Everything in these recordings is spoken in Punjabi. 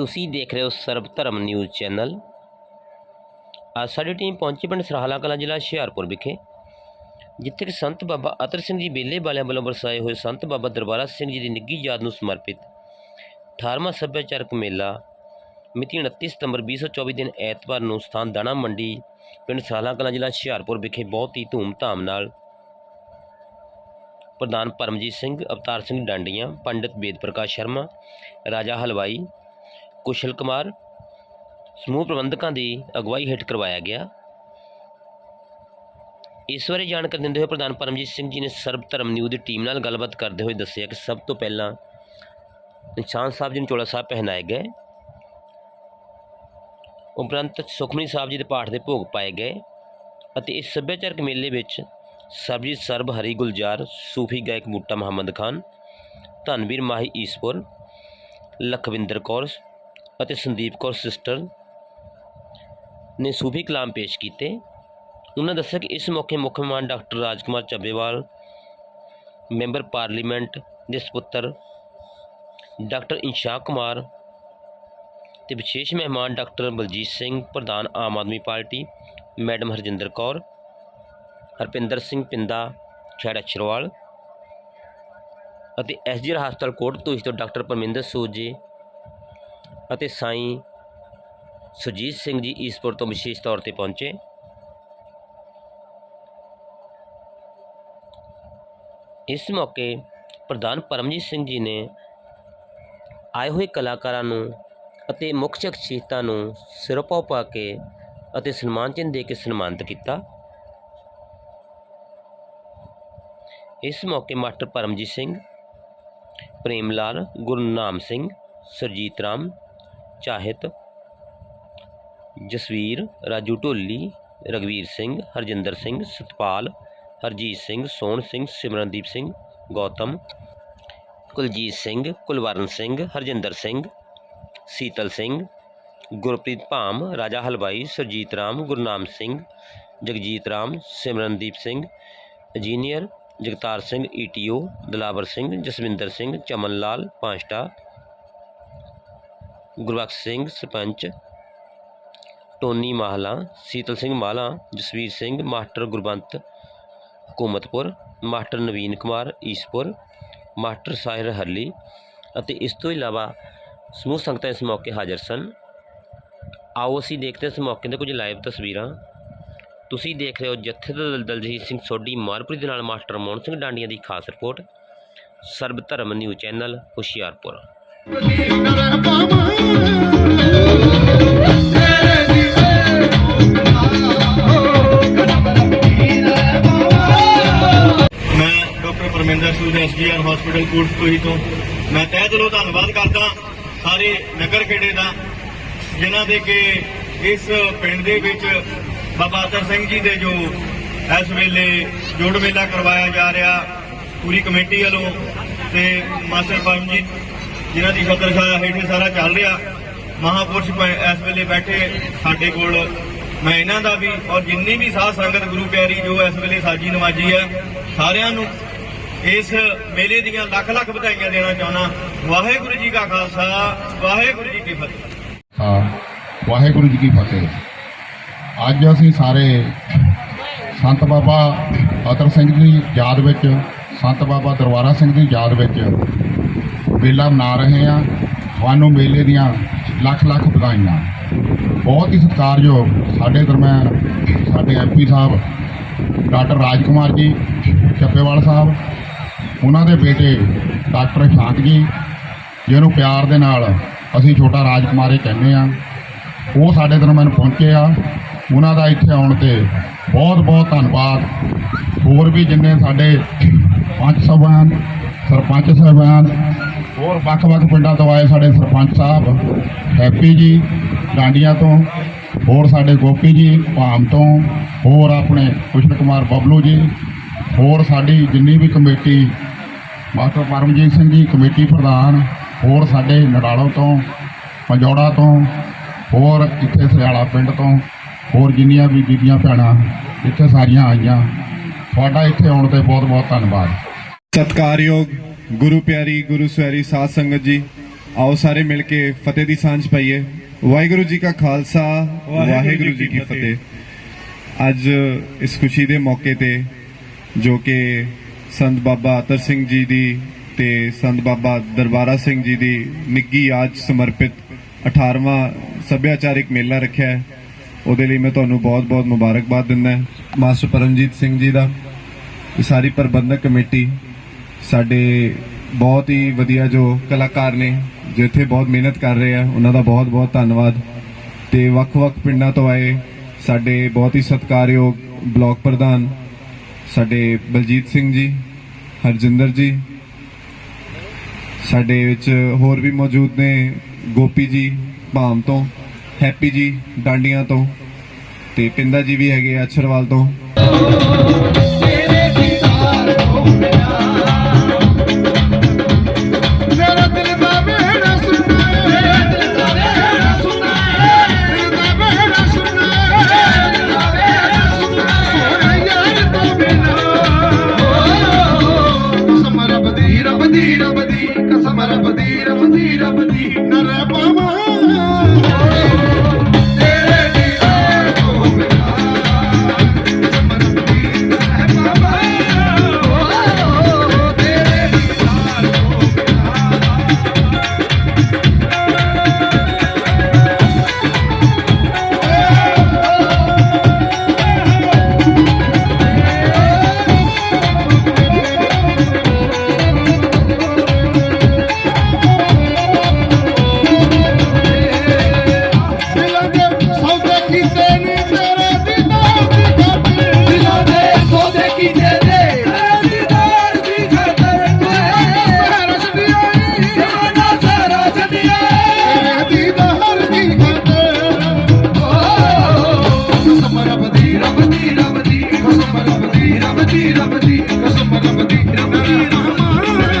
ਤੁਸੀਂ ਦੇਖ ਰਹੇ ਹੋ ਸਰਬ ਧਰਮ ਨਿਊਜ਼ ਚੈਨਲ ਅੱਜ ਸਾਡੀ ਟੀਮ ਪਹੁੰਚੀ ਪਿੰਡ ਸਰਹਾਲਾ ਕਲਾਂ ਜ਼ਿਲ੍ਹਾ ਹੁਸ਼ਿਆਰਪੁਰ ਵਿਖੇ ਜਿੱਥੇ ਕਿ ਸੰਤ ਬਾਬਾ ਅਤਰ ਸਿੰਘ ਜੀ ਬੇਲੇ ਵਾਲਿਆਂ ਵੱਲੋਂ ਵਰਸਾਏ ਹੋਏ ਸੰਤ ਬਾਬਾ ਦਰਬਾਰਾ ਸਿੰਘ ਜੀ ਦੀ ਨਿੱਗੀ ਯਾਦ ਨੂੰ ਸਮਰਪਿਤ 18ਵਾਂ ਸੱਭਿਆਚਾਰਕ ਮੇਲਾ ਮਿਤੀ 29 ਸਤੰਬਰ 2024 ਦਿਨ ਐਤਵਾਰ ਨੂੰ ਸਥਾਨ ਦਾਣਾ ਮੰਡੀ ਪਿੰਡ ਸਰਹਾਲਾ ਕਲਾਂ ਜ਼ਿਲ੍ਹਾ ਹੁਸ਼ਿਆਰਪੁਰ ਵਿਖੇ ਬਹੁਤ ਹੀ ਧੂਮ-ਧਾਮ ਨਾਲ ਪ੍ਰਧਾਨ ਪਰਮਜੀਤ ਸਿੰਘ ਅਵਤਾਰ ਸਿੰਘ ਡਾਂਡੀਆਂ ਪੰਡਿਤ ਵੇਦ ਪ੍ਰਕਾਸ਼ ਸ਼ਰਮਾ ਰਾਜਾ ਹਲਵਾਈ ਕੁਸ਼ਲ ਕੁਮਾਰ, ਸਮੂਹ ਪ੍ਰਬੰਧਕਾਂ ਦੀ ਅਗਵਾਈ ਹੇਠ ਕਰਵਾਇਆ ਗਿਆ। ਇਸ ਬਾਰੇ ਜਾਣਕਾਰੀ ਦਿੰਦੇ ਹੋਏ ਪ੍ਰਧਾਨ ਪਰਮਜੀਤ ਸਿੰਘ ਜੀ ਨੇ ਸਰਬ ਧਰਮ ਨਿਊਜ਼ ਦੀ ਟੀਮ ਨਾਲ ਗੱਲਬਾਤ ਕਰਦੇ ਹੋਏ ਦੱਸਿਆ ਕਿ ਸਭ ਤੋਂ ਪਹਿਲਾਂ ਨਿਸ਼ਾਨ ਸਾਹਿਬ ਜੀ ਨੂੰ ਚੋਲਾ ਸਾਹਿਬ ਪਹਿਨਾਏ ਗਏ। ਉਪਰੰਤ ਸੁਖਮਨੀ ਸਾਹਿਬ ਜੀ ਦੇ ਪਾਠ ਦੇ ਭੋਗ ਪਾਏ ਗਏ ਅਤੇ ਇਸ ਸੱਭਿਆਚਾਰਕ ਮੇਲੇ ਵਿੱਚ ਸਰਬਜੀਤ ਸਰਬ ਹਰੀ ਗੁਲਜ਼ਾਰ, ਸੂਫੀ ਗਾਇਕ ਬੂਟਾ ਮੁਹੰਮਦ ਖਾਨ, ਧਨਵੀਰ ਮਾਹੀ ਈਸਪੁਰ, ਲਖਵਿੰਦਰ ਕੌਰ ਅਤੇ ਸੰਦੀਪ ਕੌਰ ਸਿਸਟਰ ਨੇ ਸੂਫੀ ਕਲਾਮ ਪੇਸ਼ ਕੀਤੇ। ਉਹਨਾਂ ਦੱਸਿਆ ਕਿ ਇਸ ਮੌਕੇ ਮੁੱਖ ਮਹਿਮਾਨ doctor Rajkumar Chabbewal, member parliament ਦੇ ਸਪੁੱਤਰ ਡਾਕਟਰ ਇਨਸ਼ਾ ਕੁਮਾਰ ਤੇ ਵਿਸ਼ੇਸ਼ ਮਹਿਮਾਨ ਡਾਕਟਰ ਬਲਜੀਤ ਸਿੰਘ, ਪ੍ਰਧਾਨ ਆਮ ਆਦਮੀ ਪਾਰਟੀ, ਮੈਡਮ ਹਰਜਿੰਦਰ ਕੌਰ, ਹਰਪਿੰਦਰ ਸਿੰਘ ਪਿੰਦਾ ਖੈੜਾ ਛਰਵਾਲ ਅਤੇ ਐਸਜੀਆਰ ਹਸਪਤਾਲ ਕੋਟਤੂਸ਼ ਤੋਂ ਡਾਕਟਰ ਪਰਮਿੰਦਰ ਸੂਦ ਅਤੇ ਸਾਈਂ ਸੁਜੀਤ ਸਿੰਘ ਜੀ ਈਸਪੁਰ ਤੋਂ ਵਿਸ਼ੇਸ਼ ਤੌਰ ਤੇ ਪਹੁੰਚੇ। ਇਸ ਮੌਕੇ ਪ੍ਰਧਾਨ ਪਰਮਜੀਤ ਸਿੰਘ ਜੀ ਨੇ ਆਏ ਹੋਏ ਕਲਾਕਾਰਾਂ ਨੂੰ ਅਤੇ ਮੁੱਖ ਸ਼ਖਸੀਅਤਾਂ ਨੂੰ ਸਿਰੋਪਾ ਪਾ ਕੇ ਅਤੇ ਸਨਮਾਨ ਚਿੰਨ੍ਹ ਦੇ ਕੇ ਸਨਮਾਨਿਤ ਕੀਤਾ। ਇਸ ਮੌਕੇ ਮਾਸਟਰ ਪਰਮਜੀਤ ਸਿੰਘ, ਪ੍ਰੇਮ ਲਾਲ ਗੁਰਨਾਮ ਸਿੰਘ, ਸਰਜੀਤ ਰਾਮ ਚਾਹਿਤ ਜਸਵੀਰ ਰਾਜੂ ਢੋਲੀ ਰਗਵੀਰ ਸਿੰਘ ਹਰਜਿੰਦਰ ਸਿੰਘ ਸਤਪਾਲ ਹਰਜੀਤ ਸਿੰਘ ਸੋਹਣ ਸਿੰਘ ਸਿਮਰਨਦੀਪ ਸਿੰਘ ਗੌਤਮ ਕੁਲਜੀਤ ਸਿੰਘ ਕੁਲਵਰਨ ਸਿੰਘ ਹਰਜਿੰਦਰ ਸਿੰਘ ਸੀਤਲ Singh Gurpreet Bham Raja Halwai Surjit Ram Gurnam Singh Jagjit Ram Simrandeep Singh engineer Jagtar Singh ETO Dalawar Singh Jaswinder Singh Chaman Lal Panshta Gurbakhsh Singh, sarpanch Tony Mahla, Sital Singh Mala Jasvir Singh, master Gurbant Hakumatpur, master Naveen Kumar Ispur, master Sahir Harli ਅਤੇ ਇਸ ਤੋਂ ਇਲਾਵਾ ਸਮੂਹ ਸੰਗਤਾਂ ਇਸ ਮੌਕੇ ਹਾਜ਼ਰ ਸਨ। ਆਓ ਅਸੀਂ ਦੇਖਦੇ ਹਾਂ ਇਸ ਮੌਕੇ ਦੇ ਕੁਝ ਲਾਈਵ ਤਸਵੀਰਾਂ। ਤੁਸੀਂ ਦੇਖ ਰਹੇ ਹੋ ਜਥੇਦਾਰ ਦਲਜੀਤ ਸਿੰਘ ਸੋਢੀ ਮਾਰਪੁਰੀ ਦੇ ਨਾਲ ਮਾਸਟਰ ਮੋਹਨ ਸਿੰਘ ਡਾਂਡੀਆਂ ਦੀ ਖਾਸ report, Sarab Dharam news channel, Hoshiarpur. Parminder Sood SGR hospital Kotkohi ਤੋਂ ਮੈਂ ਤਹਿ ਦਿਲੋਂ ਧੰਨਵਾਦ ਕਰਦਾ ਸਾਰੇ ਨਗਰ ਖੇੜੇ ਦਾ, ਜਿਨ੍ਹਾਂ ਦੇ ਕਿ ਇਸ ਪਿੰਡ ਦੇ ਵਿੱਚ ਬਾਬਾ ਅਤਰ ਸਿੰਘ ਜੀ ਦੇ ਜੋ ਇਸ ਵੇਲੇ ਜੋੜ ਮੇਲਾ ਕਰਵਾਇਆ ਜਾ ਰਿਹਾ, ਪੂਰੀ ਕਮੇਟੀ ਵੱਲੋਂ ਤੇ ਮਾਸਟਰ ਪਰਮਜੀਤ ਜਿਨ੍ਹਾਂ ਦੀ ਛਤਰਛਾਇਆ ਹੇਠ ਸਾਰਾ ਚੱਲ ਰਿਹਾ, ਮਹਾਪੁਰਸ਼ ਇਸ ਵੇਲੇ ਬੈਠੇ ਸਾਡੇ ਕੋਲ ਮੈਂ ਇਹਨਾਂ ਦਾ ਵੀ ਔਰ ਜਿੰਨੀ ਵੀ ਸਾਧ ਸੰਗਤ ਗੁਰੂ ਪਿਆਰੀ ਜੋ ਇਸ ਵੇਲੇ ਸਾਜੀ ਨਵਾਜੀ ਹੈ, ਸਾਰਿਆਂ ਨੂੰ ਇਸ ਮੇਲੇ ਦੀਆਂ ਲੱਖ ਲੱਖ ਵਧਾਈਆਂ ਦੇਣਾ ਚਾਹੁੰਦਾ ਵਾਹਿਗੁਰੂ ਜੀ ਕਾ ਖਾਲਸਾ, ਵਾਹਿਗੁਰੂ ਜੀ ਕੀ ਫਤਿਹ। ਹਾਂ, ਵਾਹਿਗੁਰੂ ਜੀ ਕੀ ਫਤਿਹ। ਅੱਜ ਅਸੀਂ ਸਾਰੇ ਸੰਤ ਬਾਬਾ ਅਤਰ ਸਿੰਘ ਦੀ ਯਾਦ ਵਿੱਚ, ਸੰਤ ਬਾਬਾ ਦਰਬਾਰਾ ਸਿੰਘ ਦੀ ਯਾਦ ਵਿੱਚ ਮੇਲਾ ਮਨਾ ਰਹੇ ਹਾਂ। ਤੁਹਾਨੂੰ ਮੇਲੇ ਦੀਆਂ ਲੱਖ ਲੱਖ ਵਧਾਈਆਂ। ਬਹੁਤ ਹੀ ਸਤਿਕਾਰਯੋਗ ਸਾਡੇ ਦਰਮਿਆਨ ਸਾਡੇ ਐਮਪੀ ਸਾਹਿਬ, ਡਾਕਟਰ ਰਾਜਕੁਮਾਰ ਜੀ ਚੱਪੇਵਾਲ ਸਾਹਿਬ, ਉਹਨਾਂ ਦੇ ਬੇਟੇ ਡਾਕਟਰ ਸ਼ਾਂਤ ਜੀ, ਜਿਹਨੂੰ ਪਿਆਰ ਦੇ ਨਾਲ ਅਸੀਂ ਛੋਟਾ ਰਾਜਕੁਮਾਰੇ ਕਹਿੰਦੇ ਆ ਉਹ ਸਾਡੇ ਦਰਮਿਆਨ ਪਹੁੰਚੇ ਆ। ਉਹਨਾਂ ਦਾ ਇੱਥੇ ਆਉਣ ਤੇ ਬਹੁਤ ਬਹੁਤ ਧੰਨਵਾਦ। ਹੋਰ ਵੀ ਜਿੰਨੇ ਸਾਡੇ ਪੰਚ ਸਾਹਿਬਾਨ, ਸਰਪੰਚ ਸਾਹਿਬਾਨ ਹੋਰ ਵੱਖ-ਵੱਖ ਪਿੰਡਾਂ ਤੋਂ ਆਏ ਸਾਡੇ ਸਰਪੰਚ ਸਾਹਿਬ, ਹੈਪੀ ਜੀ, ਡਾਂਡੀਆਂ ਤੋਂ, ਹੋਰ ਸਾਡੇ ਗੋਪੀ ਜੀ, ਭਾਮ ਤੋਂ, ਹੋਰ ਆਪਣੇ ਕੁਸ਼ਨ ਕੁਮਾਰ ਬਬਲੂ ਜੀ, ਹੋਰ ਸਾਡੀ ਜਿੰਨੀ ਵੀ committee, master Paramjit Singh ji, committee ਪ੍ਰਧਾਨ, ਹੋਰ ਸਾਡੇ ਨੜਾਲੋ ਤੋਂ, ਪੰਜੋੜਾ ਤੋਂ, ਹੋਰ ਇੱਥੇ ਸਿਆਲਾ ਪਿੰਡ ਤੋਂ, ਹੋਰ ਜਿੰਨੀਆਂ ਵੀ ਬੀਬੀਆਂ ਭੈਣਾਂ ਇੱਥੇ ਸਾਰੀਆਂ ਆਈਆਂ। ਤੁਹਾਡਾ ਇੱਥੇ ਆਉਣ ਤੇ ਬਹੁਤ ਬਹੁਤ ਧੰਨਵਾਦ। ਸਤਿਕਾਰਯੋਗ ਗੁਰੂ ਪਿਆਰੀ ਗੁਰੂ ਸਵੈਰੀ ਸਾਧ ਸੰਗਤ ਜੀ ਆਓ ਸਾਰੇ ਮਿਲ ਕੇ ਫਤਿਹ ਦੀ ਸਾਂਝ ਪਾਈਏ। ਵਾਹਿਗੁਰੂ ਜੀ ਕਾ ਖਾਲਸਾ ਵਾਹਿਗੁਰੂ ਜੀ ਕੀ ਫਤਿਹ। ਅੱਜ ਇਸ ਖੁਸ਼ੀ ਦੇ ਮੌਕੇ ਤੇ ਜੋ ਕਿ ਸੰਤ ਬਾਬਾ ਅਤਰ ਸਿੰਘ ਜੀ ਦੀ ਤੇ ਸੰਤ ਬਾਬਾ ਦਰਬਾਰਾ ਸਿੰਘ ਜੀ ਦੀ ਨਿੱਗੀ ਯਾਦ ਸਮਰਪਿਤ 18ਵਾਂ ਸੱਭਿਆਚਾਰਿਕ ਮੇਲਾ ਰੱਖਿਆ ਹੈ। ਉਹਦੇ ਲਈ ਮੈਂ ਤੁਹਾਨੂੰ ਬਹੁਤ-ਬਹੁਤ ਮੁਬਾਰਕਬਾਦ ਦਿੰਦਾ ਮਾਸਟਰ ਪਰਮਜੀਤ ਸਿੰਘ ਜੀ ਦਾ ਸਾਰੀ ਪ੍ਰਬੰਧਕ ਕਮੇਟੀ ਸਾਡੇ ਬਹੁਤ ਹੀ ਵਧੀਆ ਜੋ ਕਲਾਕਾਰ ਨੇ, ਜੋ ਇੱਥੇ ਬਹੁਤ ਮਿਹਨਤ ਕਰ ਰਹੇ ਆ, ਉਹਨਾਂ ਦਾ ਬਹੁਤ-ਬਹੁਤ ਧੰਨਵਾਦ। ਤੇ ਵੱਖ-ਵੱਖ ਪਿੰਡਾਂ ਤੋਂ ਆਏ ਸਾਡੇ ਬਹੁਤ ਹੀ ਸਤਿਕਾਰਯੋਗ ਬਲਾਕ ਪ੍ਰਧਾਨ ਸਾਡੇ ਬਲਜੀਤ ਸਿੰਘ ਜੀ, ਹਰਜਿੰਦਰ ਜੀ, ਸਾਡੇ ਵਿੱਚ ਹੋਰ ਵੀ ਮੌਜੂਦ ਨੇ ਗੋਪੀ ਜੀ, ਭਾਮ ਤੋਂ, ਹੈਪੀ ਜੀ, ਡਾਂਡੀਆਂ ਤੋਂ, ਤੇ ਪਿੰਦਾ ਜੀ ਵੀ ਹੈਗੇ ਆ ਅਛਰਵਾਲ ਤੋਂ। ਰੱਬ ਦੀ ਰੱਬ ਦੀ ਰੱਬ ਦੀ ਕਸਮ ਰੱਬ ਦੀ ਰੱਬ ਦੀ ਕਸਮ ਰੱਬ ਦੀ ਰੱਬ ਦੀ ਰਹਿਮਾਨ ਤੇਰੇ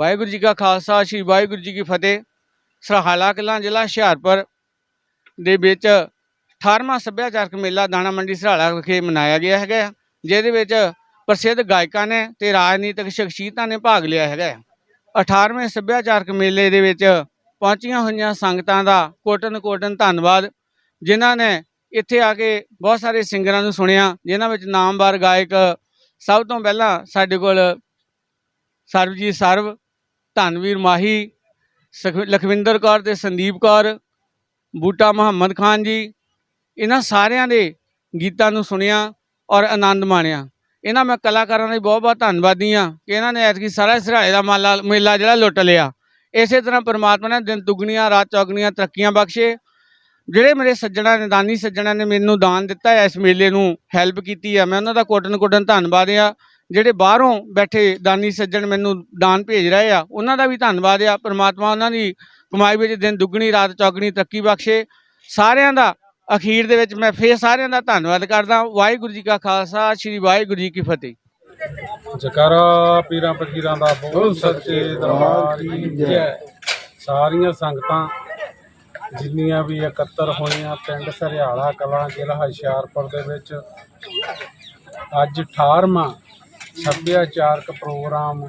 ਵਾਹਿਗੁਰੂ ਜੀ ਕਾ ਖਾਲਸਾ ਸ੍ਰੀ ਵਾਹਿਗੁਰੂ ਜੀ ਕੀ ਫਤਿਹ ਸਰਹਾਲਾ ਕਲਾਂ ਜ਼ਿਲ੍ਹਾ ਹੁਸ਼ਿਆਰਪੁਰ ਦੇ ਵਿੱਚ 18ਵਾਂ ਸੱਭਿਆਚਾਰਕ ਮੇਲਾ ਦਾਣਾ ਮੰਡੀ ਸਰਹਾਲਾ ਵਿਖੇ ਮਨਾਇਆ ਗਿਆ ਹੈਗਾ ਜਿਹਦੇ ਵਿੱਚ ਪ੍ਰਸਿੱਧ ਗਾਇਕਾਂ ਨੇ ਤੇ ਰਾਜਨੀਤਿਕ ਸ਼ਖਸੀਅਤਾਂ ਨੇ ਭਾਗ ਲਿਆ ਹੈਗਾ ਹੈ। 18ਵੇਂ ਸੱਭਿਆਚਾਰਕ ਮੇਲੇ ਦੇ ਵਿੱਚ ਪਹੁੰਚੀਆਂ ਹੋਈਆਂ ਸੰਗਤਾਂ ਦਾ ਕੋਟਨ ਕੋਟਨ ਧੰਨਵਾਦ, ਜਿਨ੍ਹਾਂ ਨੇ ਇੱਥੇ ਆ ਕੇ ਬਹੁਤ ਸਾਰੇ ਸਿੰਗਰਾਂ ਨੂੰ ਸੁਣਿਆ, ਜਿਨ੍ਹਾਂ ਵਿੱਚ ਨਾਮਵਰ ਗਾਇਕ ਸਭ ਤੋਂ ਪਹਿਲਾਂ ਸਾਡੇ ਕੋਲ ਸਰਬਜੀਤ ਸਰਬ ਧਨਵੀਰ ਮਾਹੀ ਲਖਵਿੰਦਰ ਕੌਰ ਤੇ ਸੰਦੀਪ ਕੌਰ, ਬੂਟਾ ਮੁਹੰਮਦ ਖਾਨ ਜੀ, ਇਹਨਾਂ ਸਾਰਿਆਂ ਦੇ ਗੀਤਾਂ ਨੂੰ ਸੁਣਿਆ ਔਰ ਆਨੰਦ ਮਾਣਿਆ। ਇਹਨਾਂ ਮੈਂ ਕਲਾਕਾਰਾਂ ਦਾ ਵੀ ਬਹੁਤ ਬਹੁਤ ਧੰਨਵਾਦੀ ਹਾਂ ਕਿ ਇਹਨਾਂ ਨੇ ਐਤਕੀ ਸਾਰਾ ਸਿਰਾਏ ਦਾ ਮਾਲਾ ਮੇਲਾ ਜਿਹੜਾ ਲੁੱਟ ਲਿਆ। ਇਸੇ ਤਰ੍ਹਾਂ ਪਰਮਾਤਮਾ ਨੇ ਦਿਨ ਦੁਗਣੀਆਂ, ਰਾਤ ਚੌਗਣੀਆਂ ਤਰੱਕੀਆਂ ਬਖਸ਼ੇ। ਜਿਹੜੇ ਮੇਰੇ ਸੱਜਣਾ ਨੇ ਦਾਨੀ ਸੱਜਣਾ ਨੇ ਮੈਨੂੰ ਦਾਨ ਦਿੱਤਾ ਹੈ ਇਸ ਮੇਲੇ ਨੂੰ ਹੈਲਪ ਕੀਤੀ ਹੈ। ਮੈਂ ਉਹਨਾਂ ਦਾ ਕੋਟਨ ਕੋਟਨ ਧੰਨਵਾਦ ਆ ਜਿਹੜੇ ਬਾਹਰੋਂ ਬੈਠੇ ਦਾਨੀ ਸੱਜਣ ਮੈਨੂੰ ਦਾਨ ਭੇਜ ਰਹੇ ਆ ਉਹਨਾਂ ਦਾ ਵੀ ਧੰਨਵਾਦ ਆ। ਪ੍ਰਮਾਤਮਾ ਉਹਨਾਂ ਦੀ ਕਮਾਈ ਵਿੱਚ ਦਿਨ ਦੁੱਗਣੀ ਰਾਤ ਚੌਗਣੀ ਤਰੱਕੀ ਬਖਸ਼ੇ। ਸਾਰਿਆਂ ਦਾ ਅਖੀਰ ਦੇ ਵਿੱਚ ਮੈਂ ਫੇਰ ਸਾਰਿਆਂ ਦਾ ਧੰਨਵਾਦ ਕਰਦਾ। ਵਾਹਿਗੁਰੂ ਜੀ ਕਾ ਖਾਲਸਾ ਸ੍ਰੀ ਵਾਹਿਗੁਰੂ ਜੀ ਕੀ ਫਤਿਹ। ਜਕਾਰਾ ਪੀਰਾਂ ਫਕੀਰਾਂ ਦਾ ਬਹੁਤ ਸੱਚੇ ਦਰਬਾਰ ਕੀ ਜੈ। ਸਾਰੀਆਂ ਸੰਗਤਾਂ ਜਿੰਨੀਆਂ ਵੀ ਇਕੱਤਰ ਹੋਈਆਂ ਪਿੰਡ ਸਰਿਆਲਾ ਕਲਾਂ ਜ਼ਿਲ੍ਹਾ ਹੁਸ਼ਿਆਰਪੁਰ ਦੇ ਵਿੱਚ ਅੱਜ 18ਵਾਂ ਸੱਭਿਆਚਾਰਕ ਪ੍ਰੋਗਰਾਮ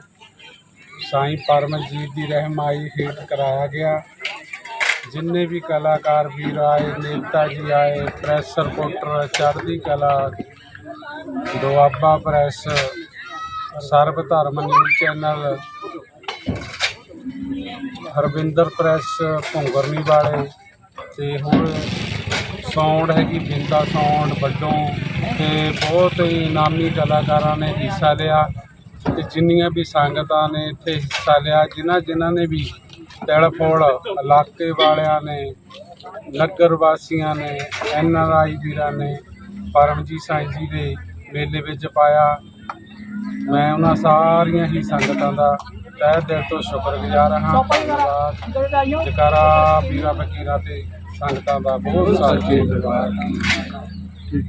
ਸਾਈਂ ਪਰਮਜੀਤ ਦੀ ਰਹਿਮਾਈ ਹੇਠ ਕਰਾਇਆ ਗਿਆ। ਜਿੰਨੇ ਵੀ ਕਲਾਕਾਰ ਵੀਰ ਆਏ, ਨੇਤਾ ਜੀ ਆਏ, ਪ੍ਰੈਸ ਰਿਪੋਰਟਰ, ਚੜ੍ਹਦੀ ਕਲਾ, Doaba press Sarab Dharam news channel, Harvinder press Bhungarni ਵਾਲੇ ਤੇ ਹੋਰ ਸਾਊਂਡ ਹੈਗੀ ਬਿੰਦਾ ਸਾਊਂਡ ਵੱਡੋਂ ਤੇ ਬਹੁਤ ਹੀ ਨਾਮੀ ਕਲਾਕਾਰਾਂ ਨੇ ਹਿੱਸਾ ਲਿਆ ਤੇ ਜਿੰਨੀਆਂ ਵੀ ਸੰਗਤਾਂ ਨੇ ਇੱਥੇ ਹਿੱਸਾ ਲਿਆ, ਜਿਨ੍ਹਾਂ ਜਿਨ੍ਹਾਂ ਨੇ ਵੀ ਤਿਲਫੋਲ ਇਲਾਕੇ ਵਾਲਿਆਂ ਨੇ, ਨਗਰ ਵਾਸੀਆਂ ਨੇ, ਐਨ ਆਰ ਆਈ ਵੀਰਾਂ ਨੇ, ਪਰਮਜੀਤ ਸਾਈਂ ਜੀ ਦੇ ਮੇਲੇ ਵਿੱਚ ਪਾਇਆ। ਮੈਂ ਉਹਨਾਂ ਸਾਰੀਆਂ ਹੀ ਸੰਗਤਾਂ ਦਾ ਤਹਿ ਦਿਲ ਤੋਂ ਸ਼ੁਕਰਗੁਜ਼ਾਰ ਹਾਂ। ਧੰਨਵਾਦ। ਜਕਾਰਾ ਪੀਰਾਂ ਫਕੀਰਾਂ ਤੇ ਸੰਗਤਾਂ ਦਾ ਬਹੁਤ ਸਾਚੇ ਦਰਬਾਰ